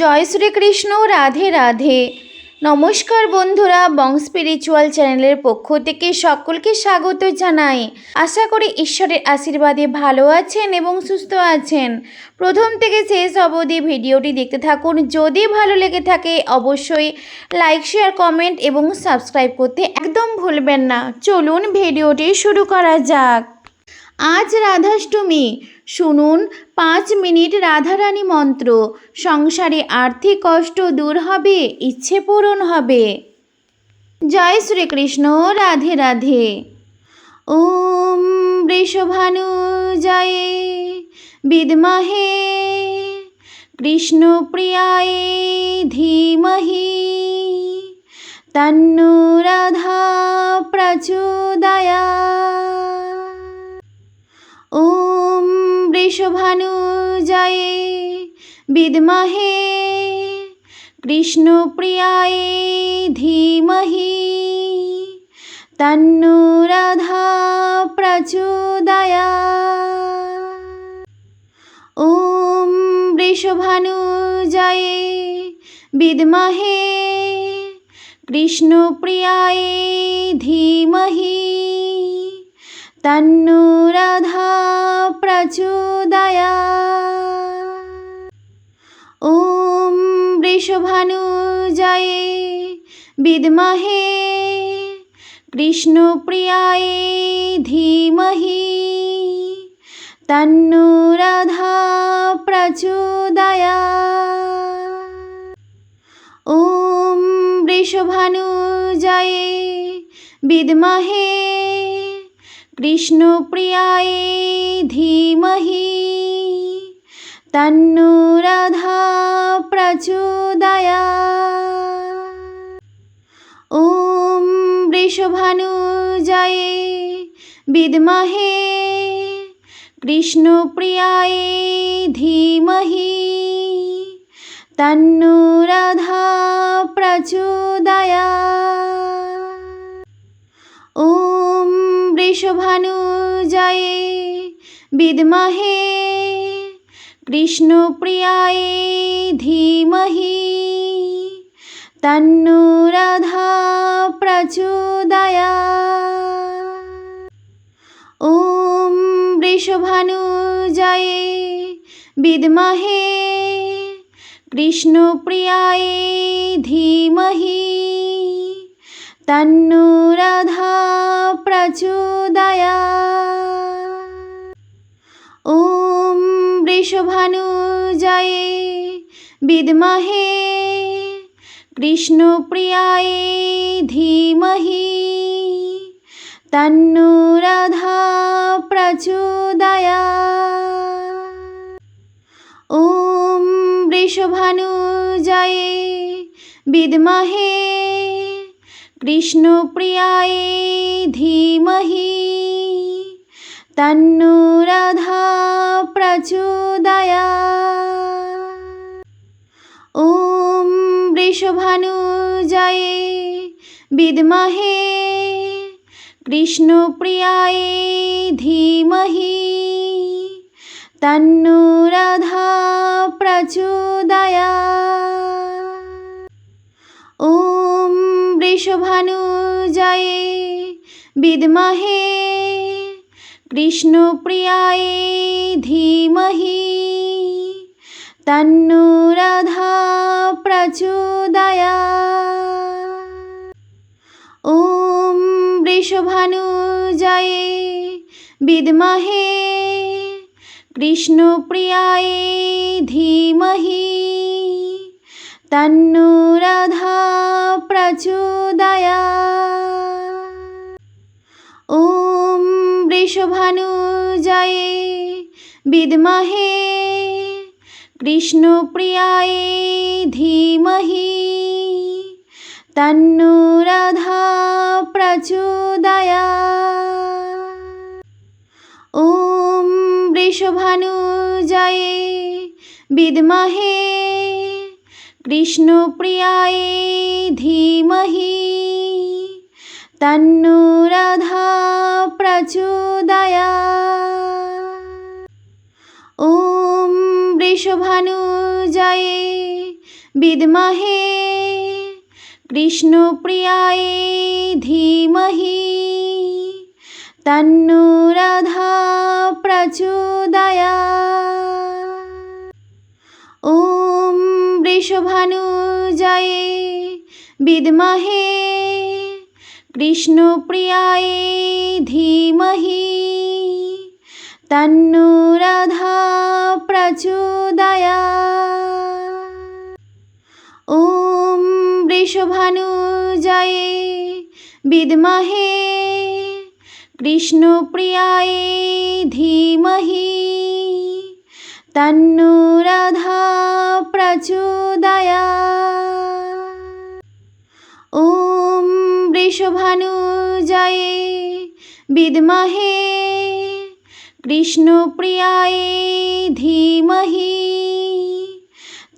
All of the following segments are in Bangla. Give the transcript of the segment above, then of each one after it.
জয় শ্রীকৃষ্ণ, রাধে রাধে। নমস্কার বন্ধুরা, বং স্পিরিচুয়াল চ্যানেলের পক্ষ থেকে সকলকে স্বাগত জানাই। আশা করি ঈশ্বরের আশীর্বাদে ভালো আছেন এবং সুস্থ আছেন। প্রথম থেকে শেষ অবধি ভিডিওটি দেখতে থাকুন। যদি ভালো লেগে থাকে, অবশ্যই লাইক, শেয়ার, কমেন্ট এবং সাবস্ক্রাইব করতে একদম ভুলবেন না। চলুন ভিডিওটি শুরু করা যাক। আজ রাধাষ্টমী। শুনুন, পাঁচ মিনিট রাধারানী মন্ত্র। সংসারে আর্থিক কষ্ট দূর হবে, ইচ্ছে পূরণ হবে। জয় শ্রীকৃষ্ণ, রাধে রাধে। ওম বৃষভানু জয়, বিদ্মহে। কৃষ্ণপ্রিয়ায় ধীমহি। তন্নো রাধা প্রচোদয়া ॐ শোভানুজায়ে বিদমহে কৃষ্ণপ্রিয়ায় ধীমহি তন্নু রাধা প্রচোদয়া। ওম বৃষভানুজায়ে বিদমহে কৃষ্ণপ্রিয়ায় ধীমহী। তন্নো রাধা প্রচোদয়া ওম বৃষভানুজায় বিদ্মহে কৃষ্ণপ্রিয়ায় ধীমহি তন্নো রাধা প্রচোদয়া ওম বৃষভানুজায় বিদ্মহে কৃষ্ণপ্রিয়ায় ধীমহি। তন্নো রাধা প্রচোদয়া। ॐ বৃষভানুজায় বিদ্মহে। কৃষ্ণপ্রিয়ায় ধীমহি। তন্নো রাধা প্রচোদয়া ॐ বৃষভানুজায় বিদ্মহে কৃষ্ণপ্রিয়ায় ধীমহি তন্নো রাধা প্রচোদয়া। ॐ বৃষভানুজায় বিদ্মহে কৃষ্ণপ্রিয়ায় ধীমহি। তন্নো রাধা প্রচোদয়া ॐ বৃষভানুজায় বিদ্মহে কৃষ্ণপ্রিয়ায় ধীমহি তন্নো রাধা প্রচোদয়া ॐ বৃষভানুজায় বিদ্মহে কৃষ্ণপ্রিয়ায় ধীমহি। তন্নো রাধা প্রচোদয়া। ॐ বৃষভানুজায় বিদ্মহে। কৃষ্ণপ্রিয়ায় ধীমহি। তন্নো রাধা প্রচোদয়া ॐ বৃষভানুজায় বিদ্মহে কৃষ্ণপ্রিয়ায় ধীমহি। তন্নো রাধা প্রচোদয়া। ॐ বৃষভানুজায় বিদ্মহে কৃষ্ণপ্রিয়ায় ধীমহি। তন্নো রাধা প্রচোদয়া ॐ বৃষভানুজায় বিদ্মহে কৃষ্ণপ্রিয়ায় ধীমহি তন্নো রাধা প্রচোদয়া ॐ বৃষভানুজায় বিদ্মহে কৃষ্ণপ্রিয়ায় ধীমহি তন্নো রাধা প্রচোদয়া। ॐ বৃষভানুজায় বিদ্মহে কৃষ্ণপ্রিয়ায় ধীমহি তন্নো রাধা প্রচোদয়া। ॐ কেশভানু জয়ে বিদমহে কৃষ্ণপ্রিয়ায় ধীমহি। তন্নু রাধা প্রচোদয়া। ওম বৃষভানুজায়ে বিদমহে কৃষ্ণপ্রিয়ায় ধীমহি। তন্নু রাধা প্রচোদয়া ভানু জয়ে বিদমহে কৃষ্ণপ্রিয়ায় ধীমহি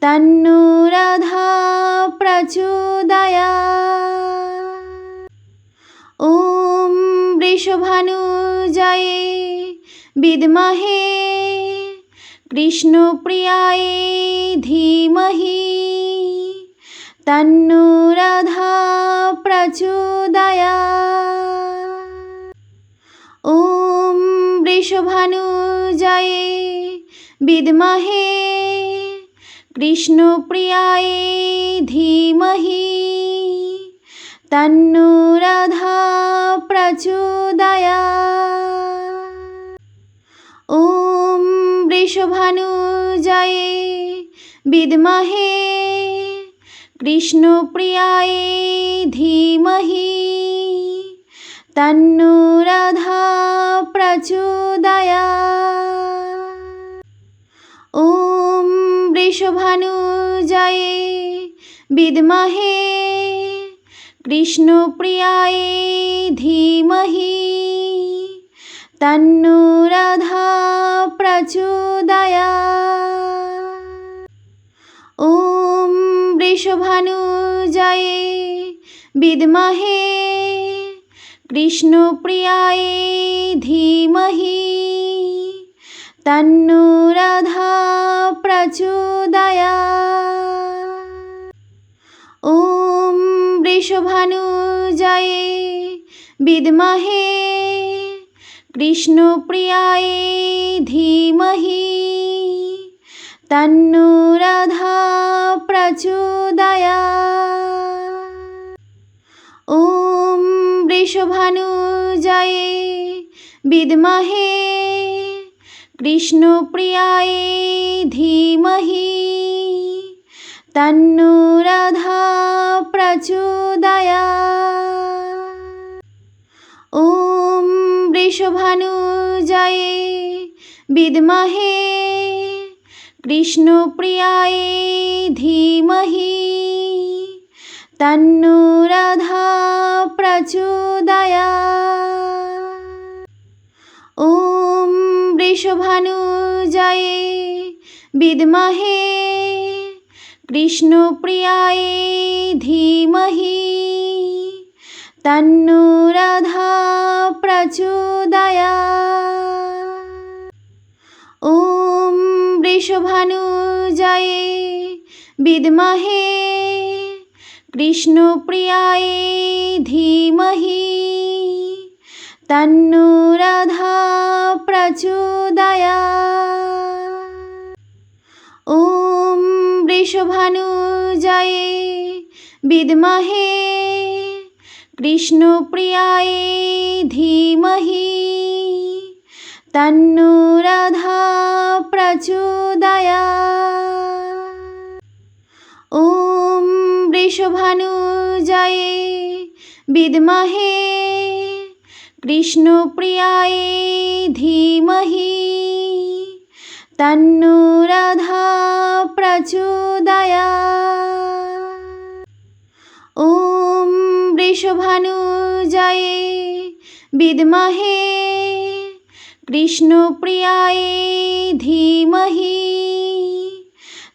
তন্নু রাধা প্রচোদয়া। ওম বৃষভানুজায়ে বিদমহে কৃষ্ণপ্রিয়ায় ধীমহী। তন্নু తన్ను రాధా ప్రచోదయా ఓం వృషభనుజయ విద్మహే কৃষ্ণপ্রিয়ায় ধীমহি তন্নু রাধা প্রচুদয়া ওম বৃষভানু জয়ে বিদমহে কৃষ্ণপ্রিয়ায় ধীমহি। তন্নু রাধা প্রচোদয়া। ওম বৃষভানুজয়ে বিদমহে। কৃষ্ণপ্রিয়ায় ধীমহি। তন্নু রাধা প্রচোদয়া। ওম কেশভানুজায়ে বিদমহে কৃষ্ণ প্রিয়ায় ধীমহি। তন্নু রাধা প্রচোদয়া। ওম বৃষভানু জয়ে বিদমহে কৃষ্ণ প্রিয়ায় ধীমহি। তন্নু রাধা प्रचोदया ॐ वृषभानुजये विद्महे कृष्णप्रियाय धीमहि तन्नो राधा प्रचोदया ॐ वृषभानुजये विद्महे কৃষ্ণপ্রিয়ায় ধীমহি। তন্নো রাধা প্রচোদয়া। ওম বৃষভানুজয়ে বিদমহে। কৃষ্ণপ্রিয়ায় ধীমহি। তন্নো রাধা প্রচোদয়া। ওম কেশভানুজায়ে বিদমহে কৃষ্ণপ্রিয়ায় ধীমহি। তন্নু রাধা প্রচোদয়া। ওম বৃষভানুজায়ে বিদমহে কৃষ্ণপ্রিয়ায় ধীমহি। तन्नो राधा प्रचोदया ॐ वृषभानुजये विद्महे कृष्णप्रियाय धीमहि तन्नो राधा प्रचोदया ॐ वृषभानुजये विद्महे কৃষ্ণপ্রিয়ায় ধীমহি,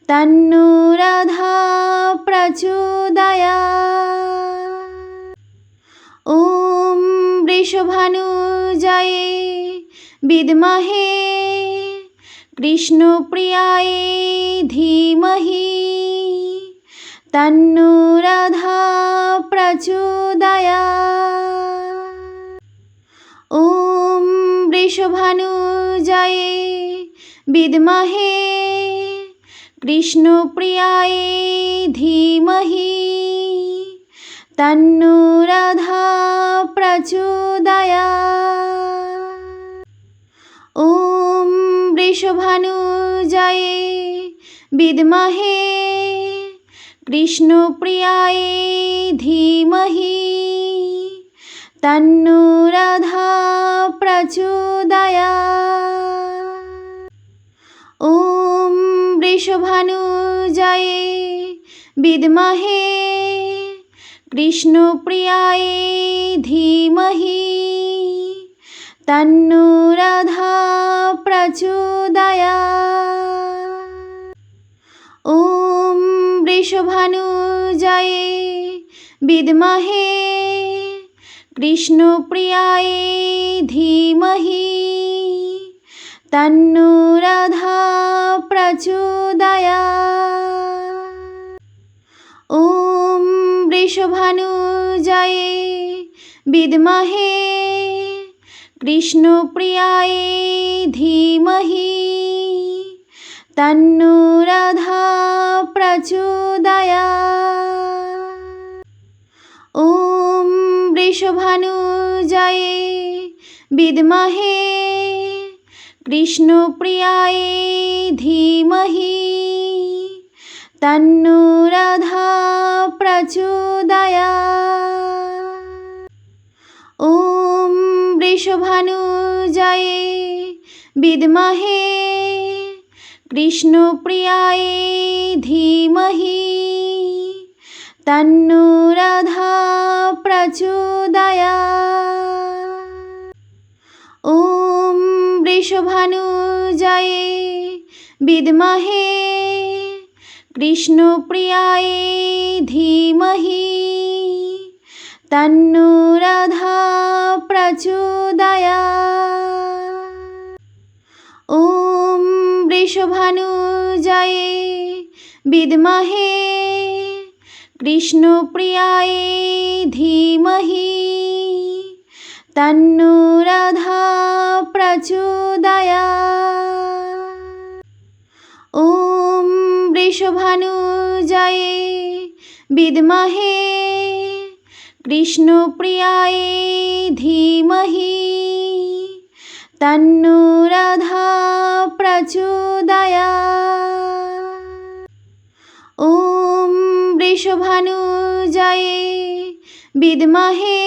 তন্নু রাধা প্রচোদয়া ওম বৃষভানু জয় বিদমহে কৃষ্ণপ্রিয়ায় ধীমহি, তন্নু রাধা প্রচোদয়া ওম বৃষভানু জয়ে বিদমহে, কৃষ্ণপ্রিয়ায় ধীমহি। তন্নু রাধা প্রচোদয়া ওম বৃষভানুজায়ে বিদমহে, কৃষ্ণপ্রিয়ায় ধীমহি। তন্নু রাধা প্রচোদয়া ॐ वृषभानुजाये विद्महे कृष्णप्रियाय धीमहि तन्नो राधा प्रचोदया ॐ वृषभानुजाये विद्महे কৃষ্ণপ্রিয়ায় ধীমহি তন্নু রাধা প্রচোদয়া ওম বৃষভানু জয়ে বিদমহে কৃষ্ণপ্রিয়ায় ধীমহি তন্নু রাধা প্রচোদয়া ওম বৃষভানু জয়ে বিদমহে কৃষ্ণপ্রিয়ায় ধীমহি। তন্নু রাধা প্রচোদয়া। ওম বৃষভানুজয়ে বিদমহে। কৃষ্ণপ্রিয়ায় ধীমহি। তন্নু রাধা প্রচোদয়া। ওম কেশভানু জয়ে বিদমহে কৃষ্ণ প্রিয়ায় ধীমহি। তন্নু রাধা প্রচোদয়া। ওম বৃষভানু জয়ে বিদমহে কৃষ্ণ প্রিয়ায় ধীমহি। तन्नो राधा प्रचोदया ॐ वृषभानुजये विद्महे कृष्णप्रियाय धीमहि तन्नो राधा प्रचोदया ॐ वृषभानुजये विद्महे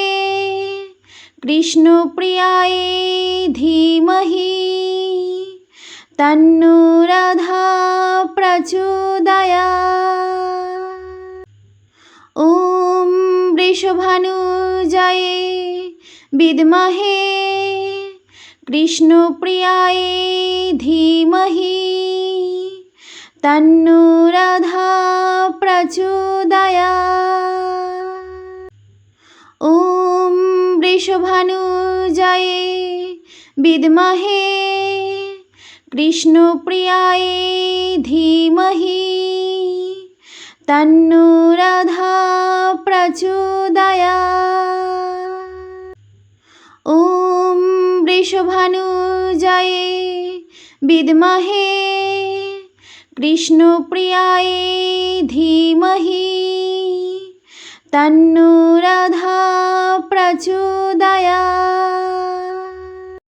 কৃষ্ণপ্রিয়ায় ধীমহি। তন্নো রাধা প্রচোদয়া। ওম বৃষভানুজয়ে বিদ্মহে। কৃষ্ণপ্রিয়ায় ধীমহি। তন্নো রাধা প্রচোদয়া। ওম বৃষভানুজায়ে বিদমহে কৃষ্ণপ্রিয়ায়ে ধীমহি তন্নো রাধা প্রচোদয়া ওম বৃষভানুজায়ে বিদমহে কৃষ্ণপ্রিয়ায়ে ধীমহি। तन्नो राधा प्रचोदया